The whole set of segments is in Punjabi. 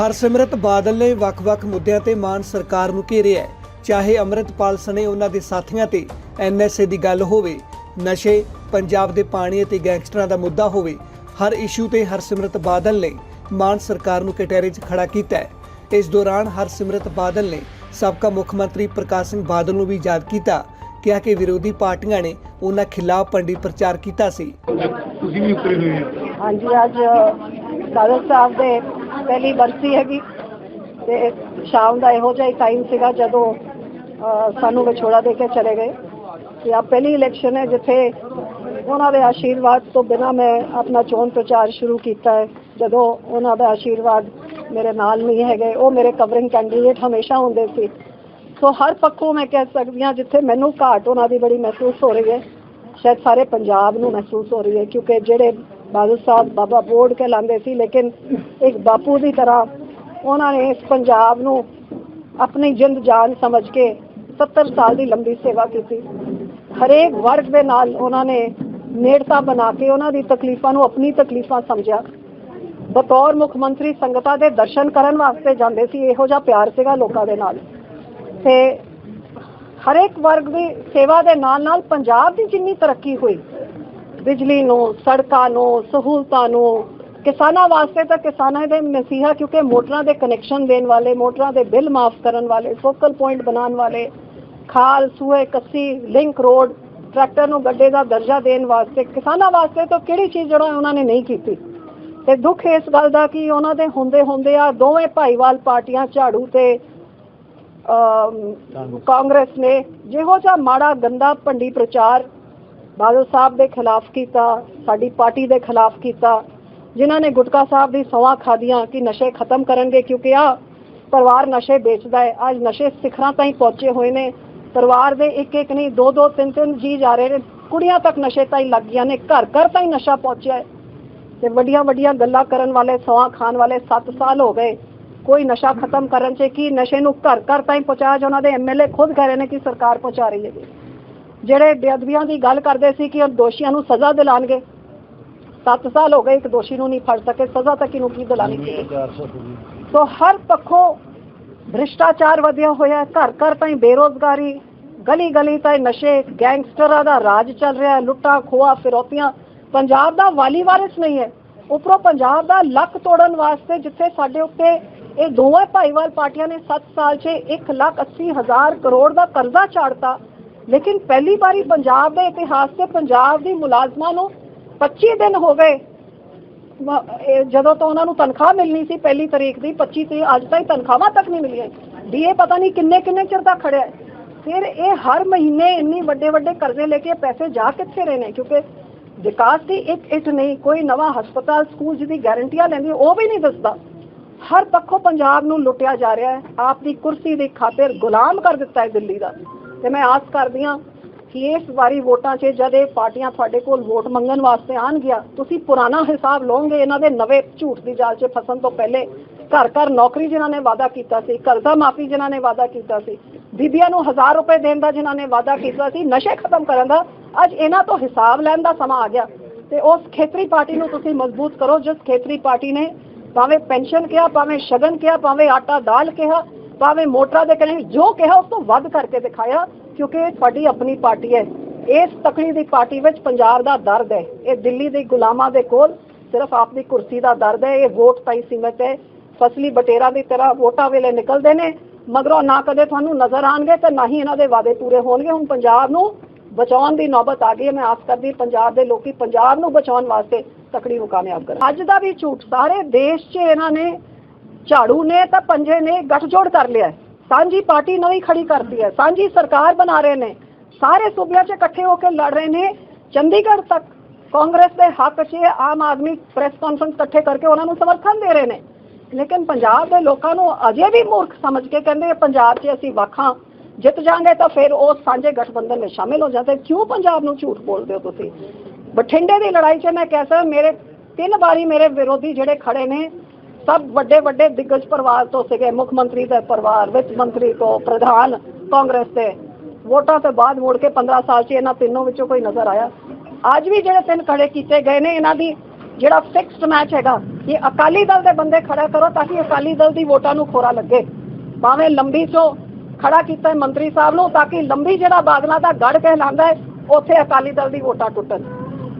ਹਰਸਿਮਰਤ ਬਾਦਲ ਨੇ ਵੱਖ-ਵੱਖ ਮੁੱਦਿਆਂ ਤੇ ਮਾਨ ਸਰਕਾਰ ਨੂੰ ਘੇਰਿਆ ਹੈ। ਚਾਹੇ ਅੰਮ੍ਰਿਤਪਾਲ ਸਣੇ ਉਹਨਾਂ ਦੇ ਸਾਥੀਆਂ ਤੇ ਐਨਐਸਏ ਦੀ ਗੱਲ ਹੋਵੇ ਨਸ਼ੇ ਪੰਜਾਬ ਦੇ ਪਾਣੀ ਅਤੇ ਗੈਂਗਸਟਰਾਂ ਦਾ ਮੁੱਦਾ ਹੋਵੇ ਹਰ ਇਸ਼ੂ ਤੇ ਹਰਸਿਮਰਤ ਬਾਦਲ ਨੇ ਮਾਨ ਸਰਕਾਰ ਨੂੰ ਕਟਹਿਰੇ 'ਚ ਖੜਾ ਕੀਤਾ ਹੈ। ਇਸ ਦੌਰਾਨ ਹਰਸਿਮਰਤ ਬਾਦਲ ਨੇ ਸਾਬਕਾ ਮੁੱਖ ਮੰਤਰੀ ਪ੍ਰਕਾਸ਼ ਸਿੰਘ ਬਾਦਲ ਨੂੰ ਵੀ ਯਾਦ ਕੀਤਾ ਕਿਹਾ ਕਿ ਵਿਰੋਧੀ ਪਾਰਟੀਆਂ ਨੇ ਉਹਨਾਂ ਖਿਲਾਫ ਪੰਡੀ ਪ੍ਰਚਾਰ ਕੀਤਾ ਸੀ। ਤੁਸੀਂ ਵੀ ਉਤਰੇ ਹੋਏ ਹੋ। ਹਾਂਜੀ ਅੱਜ ਬਾਦਲ ਸਾਹਿਬ ਦੇ ਪਹਿਲੀ ਬਰਸੀ ਹੈਗੀ ਤੇ ਸ਼ਾਮ ਦਾ ਇਹੋ ਜਿਹਾ ਹੀ ਟਾਈਮ ਸੀਗਾ ਜਦੋਂ ਸਾਨੂੰ ਵਿਛੋੜਾ ਦੇ ਕੇ ਚਲੇ ਗਏ ਕਿ ਆ ਪਹਿਲੀ ਇਲੈਕਸ਼ਨ ਹੈ ਜਿੱਥੇ ਉਹਨਾਂ ਦੇ ਆਸ਼ੀਰਵਾਦ ਤੋਂ ਬਿਨਾ ਮੈਂ ਆਪਣਾ ਚੋਣ ਪ੍ਰਚਾਰ ਸ਼ੁਰੂ ਕੀਤਾ ਹੈ। ਜਦੋਂ ਉਹਨਾਂ ਦਾ ਆਸ਼ੀਰਵਾਦ ਮੇਰੇ ਨਾਲ ਨਹੀਂ ਹੈਗੇ, ਉਹ ਮੇਰੇ ਕਵਰਿੰਗ ਕੈਂਡੀਡੇਟ ਹਮੇਸ਼ਾ ਹੁੰਦੇ ਸੀ। ਸੋ ਹਰ ਪੱਖੋਂ ਮੈਂ ਕਹਿ ਸਕਦੀ ਹਾਂ ਜਿੱਥੇ ਮੈਨੂੰ ਘਾਟ ਉਹਨਾਂ ਦੀ ਬੜੀ ਮਹਿਸੂਸ ਹੋ ਰਹੀ ਹੈ, ਸ਼ਾਇਦ ਸਾਰੇ ਪੰਜਾਬ ਨੂੰ ਮਹਿਸੂਸ ਹੋ ਰਹੀ ਹੈ ਕਿਉਂਕਿ ਜਿਹੜੇ ਬਾਦਲ ਸਾਹਿਬ ਬਾਬਾ ਬੋਰਡ ਕੇ ਲਾਂਦੇ ਸੀ, ਲੇਕਿਨ ਇੱਕ ਬਾਪੂ ਦੀ ਤਰ੍ਹਾਂ ਉਹਨਾਂ ਨੇ ਇਸ ਪੰਜਾਬ ਨੂੰ ਆਪਣੀ ਜਿੰਦ ਜਾਨ ਸਮਝ ਕੇ 70 ਸਾਲ ਦੀ ਲੰਬੀ ਸੇਵਾ ਕੀਤੀ। ਹਰੇਕ ਵਰਗ ਦੇ ਨਾਲ ਉਹਨਾਂ ਨੇ ਨੇੜਤਾ ਬਣਾ ਕੇ ਉਹਨਾਂ ਦੀ ਤਕਲੀਫਾਂ ਨੂੰ ਆਪਣੀ ਤਕਲੀਫਾਂ ਸਮਝਿਆ। ਬਤੌਰ ਮੁੱਖ ਮੰਤਰੀ ਸੰਗਤਾਂ ਦੇ ਦਰਸ਼ਨ ਕਰਨ ਵਾਸਤੇ ਜਾਂਦੇ ਸੀ, ਇਹੋ ਜਿਹਾ ਪਿਆਰ ਸੀਗਾ ਲੋਕਾਂ ਦੇ ਨਾਲ। ਤੇ ਹਰੇਕ ਵਰਗ ਦੀ ਸੇਵਾ ਦੇ ਨਾਲ ਨਾਲ ਪੰਜਾਬ ਦੀ ਜਿੰਨੀ ਤਰੱਕੀ ਹੋਈ ਬਿਜਲੀ ਨੂੰ ਸੜਕਾਂ ਨੂੰ ਸਹੂਲਤਾਂ ਨੂੰ ਕਿਸਾਨਾਂ ਵਾਸਤੇ ਤਾਂ ਕਿਸਾਨਾਂ ਦੇ ਮਸੀਹਾ ਕਿਉਂਕਿ ਮੋਟਰਾਂ ਦੇ ਕਨੈਕਸ਼ਨ ਦੇਣ ਵਾਲੇ ਮੋਟਰਾਂ ਦੇ ਬਿੱਲ ਮਾਫ ਕਰਨ ਵਾਲੇ ਫੋਕਲ ਪੁਆਇੰਟ ਬਣਾਉਣ ਵਾਲੇ ਖਾਲ ਸੂਏ ਕੱਸੀ ਲਿੰਕ ਰੋਡ ਟਰੈਕਟਰ ਨੂੰ ਗੱਡੇ ਦਾ ਦਰਜਾ ਦੇਣ ਵਾਸਤੇ ਕਿਸਾਨਾਂ ਵਾਸਤੇ ਤਾਂ ਕਿਹੜੀ ਚੀਜ਼ ਜਿਹੜਾ ਉਹਨਾਂ ਨੇ ਨਹੀਂ ਕੀਤੀ? ਤੇ ਦੁੱਖ ਇਸ ਗੱਲ ਦਾ ਕਿ ਉਹਨਾਂ ਦੇ ਹੁੰਦੇ ਹੁੰਦੇ ਆ ਦੋਵੇਂ ਭਾਈਵਾਲ ਪਾਰਟੀਆਂ ਝਾੜੂ ਤੇ ਕਾਂਗਰਸ ਨੇ ਜਿਹੋ ਜਿਹਾ ਮਾੜਾ ਗੰਦਾ ਭੰਡੀ ਪ੍ਰਚਾਰ ਬਾਦਲ ਸਾਹਿਬ ਦੇ ਖਿਲਾਫ ਕੀਤਾ, ਸਾਡੀ ਪਾਰਟੀ ਦੇ ਖਿਲਾਫ ਕੀਤਾ, ਜਿਨ੍ਹਾਂ ਨੇ ਗੁਟਕਾ ਸਾਹਿਬ ਦੀ ਸਵਾ ਖਾਦੀਆਂ ਕਿ ਨਸ਼ੇ ਖਤਮ ਕਰਨਗੇ ਕਿਉਂਕਿ ਆ ਪਰਿਵਾਰ ਨਸ਼ੇ ਵੇਚਦਾ ਹੈ, ਅੱਜ ਨਸ਼ੇ ਸਿਖਰਾਂ ਤਾਈਂ ਪਹੁੰਚੇ ਹੋਏ ਨੇ। ਪਰਿਵਾਰ ਦੇ ਇੱਕ ਇੱਕ ਨਹੀਂ ਦੋ ਦੋ ਤਿੰਨ ਤਿੰਨ ਜੀ ਜਾ ਰਹੇ ਨੇ। ਕੁੜੀਆਂ ਤੱਕ ਨਸ਼ੇ ਤਾਈਂ ਲੱਗ ਗਈਆਂ ਨੇ ਘਰ ਘਰ ਤਾਈਂ ਨਸ਼ਾ ਪਹੁੰਚਿਆ ਹੈ। ਤੇ ਵੱਡੀਆਂ ਵੱਡੀਆਂ ਗੱਲਾਂ ਕਰਨ ਵਾਲੇ, ਸਵਾ ਖਾਣ ਵਾਲੇ 7 ਸਾਲ ਹੋ ਗਏ। ਕੋਈ ਨਸ਼ਾ ਖਤਮ ਕਰਨ 'ਚ ਕੀ ਨਸ਼ੇ ਨੂੰ ਘਰ ਘਰ ਤਾਈਂ ਪਹੁੰਚਾਇਆ ਜੋ ਉਹਨਾਂ ਦੇ ਐਮਐਲਏ ਖੁਦ ਕਹਿ ਰਹੇ ਨੇ ਕਿ ਸਰਕਾਰ ਪਹੁੰਚਾ ਰਹੀ ਹੈ। ਜੀ ਜਿਹੜੇ ਬੇਅਦਬੀਆਂ ਦੀ ਗੱਲ ਕਰਦੇ ਸੀ ਕਿ ਉਹ ਦੋਸ਼ੀਆਂ ਨੂੰ ਸਜ਼ਾ ਦਿਲਾਣਗੇ। 7 ਸਾਲ ਹੋ ਗਏ ਇੱਕ ਦੋਸ਼ੀ ਨੂੰ ਨਹੀਂ ਫੜ ਸਕੇ ਸਜ਼ਾ ਤੱਕ ਇਹਨੂੰ ਕੀ ਦਿਲਾਣੀ ਸੀ ਸੋ ਹਰ ਪੱਖੋਂ ਭ੍ਰਿਸ਼ਟਾਚਾਰ ਵਧਿਆ ਹੋਇਆ ਹੈ ਘਰ ਘਰ ਤਾਈਂ ਬੇਰੋਜ਼ਗਾਰੀ ਗਲੀ ਗਲੀ ਤਾਈਂ ਨਸ਼ੇ ਗੈਂਗਸਟਰਾਂ ਦਾ ਰਾਜ ਚੱਲ ਰਿਹਾ ਲੁੱਟਾਂ ਖੋਆ ਫਿਰੌਤੀਆਂ। ਪੰਜਾਬ ਦਾ ਵਾਲੀ ਵਾਰਿਸ ਨਹੀਂ ਹੈ। ਉੱਪਰੋਂ ਪੰਜਾਬ ਦਾ ਲੱਕ ਤੋੜਨ ਵਾਸਤੇ ਜਿੱਥੇ ਸਾਡੇ ਉੱਤੇ ਇਹ ਦੋਵੇਂ ਭਾਈਵਾਲ ਪਾਰਟੀਆਂ ਨੇ 7 ਸਾਲ 'ਚ 1 ਲੱਖ 80 ਹਜ਼ਾਰ ਕਰੋੜ ਦਾ ਕਰਜ਼ਾ ਚਾੜਤਾ ਲੇਕਿਨ ਪਹਿਲੀ ਵਾਰੀ ਪੰਜਾਬ ਦੇ ਇਤਿਹਾਸ 'ਤੇ ਪੰਜਾਬ ਦੀ ਮੁਲਾਜ਼ਮਾਂ ਨੂੰ 25 ਦਿਨ ਹੋ ਗਏ। ਜਦੋਂ ਤੋਂ ਉਹਨਾਂ ਨੂੰ ਤਨਖਾਹ ਮਿਲਣੀ ਸੀ ਪਹਿਲੀ ਤਰੀਕ ਦੀ 25 ਤੇ ਅੱਜ ਤਾਈਂ ਤਨਖਾਹਾਂ ਤੱਕ ਨਹੀਂ ਮਿਲੀਆਂ। ਡੀਏ ਪਤਾ ਨਹੀਂ ਕਿੰਨੇ ਕਿੰਨੇ ਚਿਰ ਦਾ ਖੜਿਆ ਫਿਰ ਇਹ ਹਰ ਮਹੀਨੇ ਇੰਨੀ ਵੱਡੇ ਵੱਡੇ ਕਰਜ਼ੇ ਲੈ ਕੇ ਪੈਸੇ ਜਾ ਕਿੱਥੇ ਰਹੇ ਨੇ? ਕਿਉਂਕਿ ਵਿਕਾਸ ਦੀ ਇੱਕ ਇੱਟ ਨਹੀਂ, ਕੋਈ ਨਵਾਂ ਹਸਪਤਾਲ, ਸਕੂਲ ਜਿਹਦੀ ਗਾਰੰਟੀਆਂ ਲੈਂਦੀ ਉਹ ਵੀ ਨਹੀਂ ਦੱਸਦਾ। ਹਰ ਪੱਖੋਂ ਪੰਜਾਬ ਨੂੰ ਲੁੱਟਿਆ ਜਾ ਰਿਹਾ ਹੈ। ਆਪ ਦੀ ਕੁਰਸੀ ਦੀ ਖਾਤਰ ਗੁਲਾਮ ਕਰ ਦਿੱਤਾ ਹੈ ਦਿੱਲੀ ਦਾ। ਤੇ ਮੈਂ ਆਸ ਕਰਦੀ ਹਾਂ ਕਿ ਇਸ ਵਾਰੀ ਵੋਟਾਂ 'ਚ ਜਦ ਇਹ ਪਾਰਟੀਆਂ ਤੁਹਾਡੇ ਕੋਲ ਵੋਟ ਮੰਗਣ ਵਾਸਤੇ ਆਣਗੀਆਂ ਤੁਸੀਂ ਪੁਰਾਣਾ ਹਿਸਾਬ ਲਓਗੇ ਇਹਨਾਂ ਦੇ ਨਵੇਂ ਝੂਠ ਦੀ ਜਾਲ 'ਚ ਫਸਣ ਤੋਂ ਪਹਿਲੇ ਘਰ ਘਰ ਨੌਕਰੀ ਜਿਨ੍ਹਾਂ ਨੇ ਵਾਅਦਾ ਕੀਤਾ ਸੀ, ਕਰਜ਼ਾ ਮਾਫੀ ਜਿਨ੍ਹਾਂ ਨੇ ਵਾਅਦਾ ਕੀਤਾ ਸੀ, ਬੀਬੀਆਂ ਨੂੰ 1000 ਰੁਪਏ ਦੇਣ ਦਾ ਜਿਨ੍ਹਾਂ ਨੇ ਵਾਅਦਾ ਕੀਤਾ ਸੀ, ਨਸ਼ੇ ਖਤਮ ਕਰਨ ਦਾ, ਅੱਜ ਇਹਨਾਂ ਤੋਂ ਹਿਸਾਬ ਲੈਣ ਦਾ ਸਮਾਂ ਆ ਗਿਆ। ਤੇ ਉਸ ਖੇਤਰੀ ਪਾਰਟੀ ਨੂੰ ਤੁਸੀਂ ਮਜ਼ਬੂਤ ਕਰੋ, ਜਿਸ ਖੇਤਰੀ ਪਾਰਟੀ ਨੇ ਭਾਵੇਂ ਪੈਨਸ਼ਨ ਕਿਹਾ, ਭਾਵੇਂ ਸ਼ਗਨ ਕਿਹਾ, ਭਾਵੇਂ ਆਟਾ ਦਾਲ ਕਿਹਾ ਭਾਵੇਂ ਮੋਟਰਾਂ ਦੇ ਕਨੇ ਜੋ ਕਿਹਾ ਉਸ ਤੋਂ ਵੱਧ ਕਰਕੇ ਦਿਖਾਇਆ, ਕਿਉਂਕਿ ਤੁਹਾਡੀ ਆਪਣੀ ਪਾਰਟੀ ਹੈ। ਇਸ ਤਕੜੀ ਦੀ ਪਾਰਟੀ ਵਿੱਚ ਪੰਜਾਬ ਦਾ ਦਰਦ ਹੈ। ਇਹ ਦਿੱਲੀ ਦੇ ਗੁਲਾਮਾਂ ਦੇ ਕੋਲ ਸਿਰਫ ਆਪਣੀ ਕੁਰਸੀ ਦਾ ਦਰਦ ਹੈ। ਇਹ ਵੋਟ ਤਾਈ ਸੀਮਤ ਹੈ। ਫਸਲੀ ਬਟੇਰਾ ਦੀ ਤਰ੍ਹਾਂ ਵੋਟਾਂ ਵੇਲੇ ਨਿਕਲਦੇ ਨੇ। ਮਗਰੋਂ ਨਾ ਕਦੇ ਤੁਹਾਨੂੰ ਨਜ਼ਰ ਆਣਗੇ ਤੇ ਨਾ ਹੀ ਇਹਨਾਂ ਦੇ ਵਾਅਦੇ ਪੂਰੇ ਹੋਣਗੇ। ਹੁਣ ਪੰਜਾਬ ਨੂੰ ਬਚਾਉਣ ਦੀ ਨੌਬਤ ਆ ਗਈ ਹੈ। ਮੈਂ ਆਸ ਕਰਦੀ ਪੰਜਾਬ ਦੇ ਲੋਕੀ ਪੰਜਾਬ ਨੂੰ ਬਚਾਉਣ ਵਾਸਤੇ ਤਕੜੀ ਨੂੰ ਕਾਮਯਾਬ ਕਰਨ। ਅੱਜ ਦਾ ਵੀ ਝੂਠ ਸਾਰੇ ਦੇਸ਼ 'ਚ ਇਹਨਾਂ ਨੇ ਝਾੜੂ ਨੇ ਤਾਂ ਪੰਜੇ ਨੇ ਗੱਠਜੋੜ ਕਰ ਲਿਆ ਸਾਂਝੀ ਪਾਰਟੀ ਨਵੀਂ ਖੜੀ ਕਰਦੀ ਹੈ। ਸਾਂਝੀ ਸਰਕਾਰ ਬਣਾ ਰਹੇ ਨੇ। ਸਾਰੇ ਸੂਬਿਆਂ 'ਚ ਇਕੱਠੇ ਹੋ ਕੇ ਲੜ ਰਹੇ ਨੇ। ਚੰਡੀਗੜ੍ਹ ਤੱਕ ਕਾਂਗਰਸ ਦੇ ਹੱਕ 'ਚ ਆਮ ਆਦਮੀ ਪ੍ਰੈਸ ਕਾਨਫਰੰਸ ਇਕੱਠੇ ਕਰਕੇ ਉਹਨਾਂ ਨੂੰ ਸਮਰਥਨ ਦੇ ਰਹੇ ਨੇ। ਲੇਕਿਨ ਪੰਜਾਬ ਦੇ ਲੋਕਾਂ ਨੂੰ ਅਜੇ ਵੀ ਮੂਰਖ ਸਮਝ ਕੇ ਕਹਿੰਦੇ ਪੰਜਾਬ 'ਚ ਅਸੀਂ ਵਾਖਾਂ। ਜਿੱਤ ਜਾਾਂਗੇ ਤਾਂ ਫਿਰ ਉਹ ਸਾਂਝੇ ਗਠਬੰਧਨ ਵਿੱਚ ਸ਼ਾਮਿਲ ਹੋ ਜਾਂਦੇ। ਕਿਉਂ ਪੰਜਾਬ ਨੂੰ ਝੂਠ ਬੋਲਦੇ ਹੋ ਤੁਸੀਂ? ਬਠਿੰਡੇ ਦੀ ਲੜਾਈ 'ਚ ਮੈਂ ਕਹਿ ਸਕਦਾ, ਮੇਰੇ ਤਿੰਨ ਵਾਰੀ ਮੇਰੇ ਵਿਰੋਧੀ ਜਿਹੜੇ ਖੜੇ ਨੇ ਸਭ ਵੱਡੇ ਵੱਡੇ ਦਿੱਗਜ ਪਰਿਵਾਰ ਤੋਂ ਸੀਗੇ, ਮੁੱਖ ਮੰਤਰੀ ਦੇ ਪਰਿਵਾਰ ਵਿੱਚ ਮੰਤਰੀ ਤੋਂ ਪ੍ਰਧਾਨ ਕਾਂਗਰਸ ਦੇ। ਵੋਟਾਂ ਤੋਂ ਬਾਅਦ ਮੁੜ ਕੇ 15 ਸਾਲ 'ਚ ਇਹਨਾਂ ਤਿੰਨੋਂ ਵਿੱਚੋਂ ਕੋਈ ਨਜ਼ਰ ਆਇਆ। ਅੱਜ ਵੀ ਜਿਹੜੇ ਤਿੰਨ ਖੜੇ ਕੀਤੇ ਗਏ ਨੇ, ਇਹਨਾਂ ਦੀ ਜਿਹੜਾ ਫਿਕਸਡ ਮੈਚ ਹੈਗਾ, ਕਿ ਅਕਾਲੀ ਦਲ ਦੇ ਬੰਦੇ ਖੜਾ ਕਰੋ ਤਾਂ ਕਿ ਅਕਾਲੀ ਦਲ ਦੀ ਵੋਟਾਂ ਨੂੰ ਖੋਰਾ ਲੱਗੇ। ਭਾਵੇਂ ਲੰਬੀ ਚੋਂ ਖੜਾ ਕੀਤਾ ਮੰਤਰੀ ਸਾਹਿਬ ਨੂੰ, ਤਾਂ ਕਿ ਲੰਬੀ ਜਿਹੜਾ ਬਾਦਲਾਂ ਦਾ ਗੜ ਕਹਿਲਾਂਦਾ ਹੈ, ਉੱਥੇ ਅਕਾਲੀ ਦਲ ਦੀ ਵੋਟਾਂ ਟੁੱਟਣ।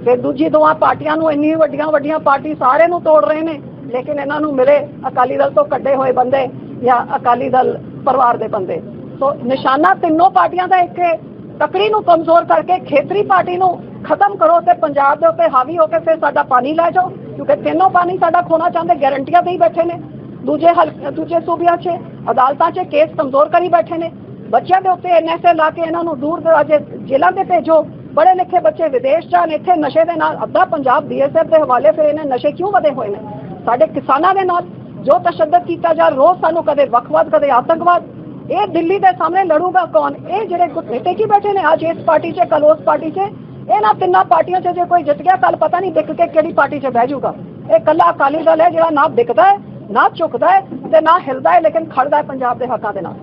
ਤੇ ਦੂਜੀ ਦੋਵਾਂ ਪਾਰਟੀਆਂ ਨੂੰ ਇੰਨੀ ਵੱਡੀਆਂ ਵੱਡੀਆਂ ਪਾਰਟੀ ਸਾਰੇ ਨੂੰ ਤੋੜ ਰਹੇ ਨੇ। ਲੇਕਿਨ ਇਹਨਾਂ ਨੂੰ ਮਿਲੇ ਅਕਾਲੀ ਦਲ ਤੋਂ ਕੱਢੇ ਹੋਏ ਬੰਦੇ ਜਾਂ ਅਕਾਲੀ ਦਲ ਪਰਿਵਾਰ ਦੇ ਬੰਦੇ। ਸੋ ਨਿਸ਼ਾਨਾ ਤਿੰਨੋਂ ਪਾਰਟੀਆਂ ਦਾ ਇੱਕ ਹੈ। ਤਕੜੀ ਨੂੰ ਕਮਜ਼ੋਰ ਕਰਕੇ ਖੇਤਰੀ ਪਾਰਟੀ ਨੂੰ ਖਤਮ ਕਰੋ ਤੇ ਪੰਜਾਬ ਦੇ ਉੱਤੇ ਹਾਵੀ ਹੋ ਕੇ ਫਿਰ ਸਾਡਾ ਪਾਣੀ ਲੈ ਜਾਓ, ਕਿਉਂਕਿ ਤਿੰਨੋਂ ਪਾਣੀ ਸਾਡਾ ਖੋਣਾ ਚਾਹੁੰਦੇ ਗਾਰੰਟੀਆਂ ਦੇ ਹੀ ਬੈਠੇ ਨੇ। ਦੂਜੇ ਹਲ, ਦੂਜੇ ਸੂਬਿਆਂ 'ਚ, ਅਦਾਲਤਾਂ 'ਚ ਕੇਸ ਕਮਜ਼ੋਰ ਕਰੀ ਬੈਠੇ ਨੇ। ਬੱਚਿਆਂ ਦੇ ਉੱਤੇ ਐਨਐਸਏ ਲਾ ਕੇ ਇਹਨਾਂ ਨੂੰ ਦੂਰ ਦਰਾਜੇ ਜੇਲ੍ਹਾਂ ਦੇ ਭੇਜੋ। ਬੜੇ ਲਿਖੇ ਬੱਚੇ ਵਿਦੇਸ਼ ਜਾਣ, ਇੱਥੇ ਨਸ਼ੇ ਦੇ ਨਾਲ ਅੱਧਾ ਪੰਜਾਬ ਬੀਐਸਐਫ ਦੇ ਹਵਾਲੇ ਫਿਰ ਇਹਨੇ ਨਸ਼ੇ ਕਿਉਂ ਵਧੇ ਹੋਏ ਨੇ? ਸਾਡੇ ਕਿਸਾਨਾਂ ਦੇ ਨਾਲ ਜੋ ਤਸ਼ੱਦਦ ਕੀਤਾ ਜਾ, ਰੋਜ਼ ਸਾਨੂੰ ਕਦੇ ਵੱਖਵਾਦ, ਕਦੇ ਆਤੰਕਵਾਦ, ਇਹ ਦਿੱਲੀ ਦੇ ਸਾਹਮਣੇ ਲੜੂਗਾ ਕੌਣ? ਇਹ ਜਿਹੜੇ ਗੁੱਟੇ ਕੀ ਬੈਠੇ ਨੇ ਅੱਜ ਇਸ ਪਾਰਟੀ 'ਚ ਕੱਲ ਉਸ ਪਾਰਟੀ 'ਚ, ਇਹਨਾਂ ਤਿੰਨਾਂ ਪਾਰਟੀਆਂ 'ਚ ਜੇ ਕੋਈ ਜਿੱਤ ਗਿਆ ਕੱਲ ਪਤਾ ਨਹੀਂ ਵਿਕ ਕੇ ਕਿਹੜੀ ਪਾਰਟੀ 'ਚ ਬਹਿ ਜਾਊਗਾ। ਇਹ ਕੱਲਾ ਅਕਾਲੀ ਦਲ ਹੈ ਜਿਹੜਾ ਨਾ ਵਿਕਦਾ ਹੈ, ਨਾ ਝੁਕਦਾ ਹੈ ਤੇ ਨਾ ਹਿਲਦਾ ਹੈ, ਲੇਕਿਨ ਖੜਦਾ ਹੈ ਪੰਜਾਬ ਦੇ ਹੱਕਾਂ ਦੇ ਨਾਲ।